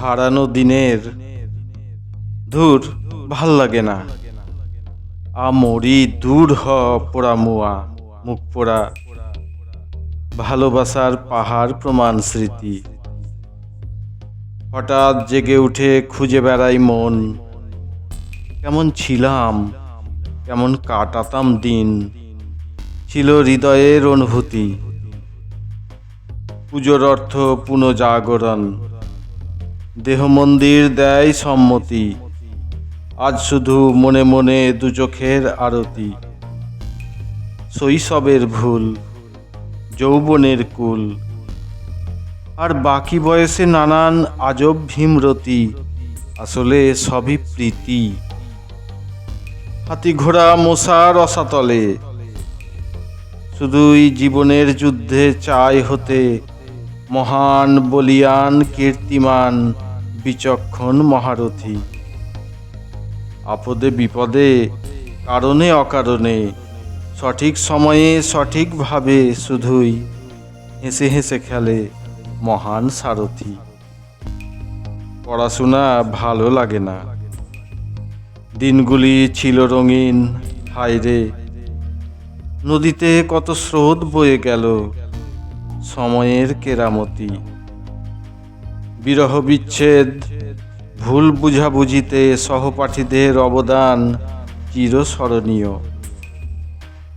হারানো দিনের ধুর ভালো লাগে না। আমরি দূর হ পোড়া মুয়া, মুখ পোড়া ভালোবাসার পাহাড় প্রমাণ স্মৃতি। হঠাৎ জেগে উঠে খুঁজে বেড়াই মন। কেমন ছিলাম, কেমন কাটাতাম দিন। ছিল হৃদয়ের অনুভূতি। পুজোর অর্থ পুনঃজাগরণ। দেহ মন্দির দেয় সম্মতি। আজ শুধু মনে মনে দু চোখের আরতি। শৈশবের ভুল, যৌবনের কুল। আর বাকি বয়সে নানান আজব ভীমরতি, আসলে সবই প্রীতি। হাতি ঘোড়া মশার রসাতলে। শুধুই জীবনের যুদ্ধে চাই হতে মহান বলিয়ান কীর্তিমান। বিচক্ষণ মহারথী। আপদে বিপদে, কারণে অকারণে, সঠিক সময়ে সঠিকভাবে শুধুই হেসে হেসে খেলে মহান সারথী। পড়াশোনা ভালো লাগে না। দিনগুলি ছিল রঙিন, হায়রে। নদীতে কত স্রোত বয়ে গেল, সময়ের কেরামতি। বিরহ বিচ্ছেদ, ভুল বুঝাবুঝিতে সহপাঠীদের অবদান চিরস্মরণীয়।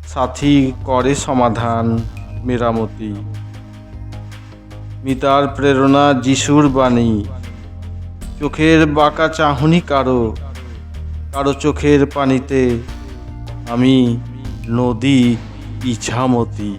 সাথী করে সমাধান মেরামতি। মিতার প্রেরণা যিশুর বাণী। চোখের বাঁকা চাহনি কারও কারও চোখের পানিতে আমি নদী ইছামতি।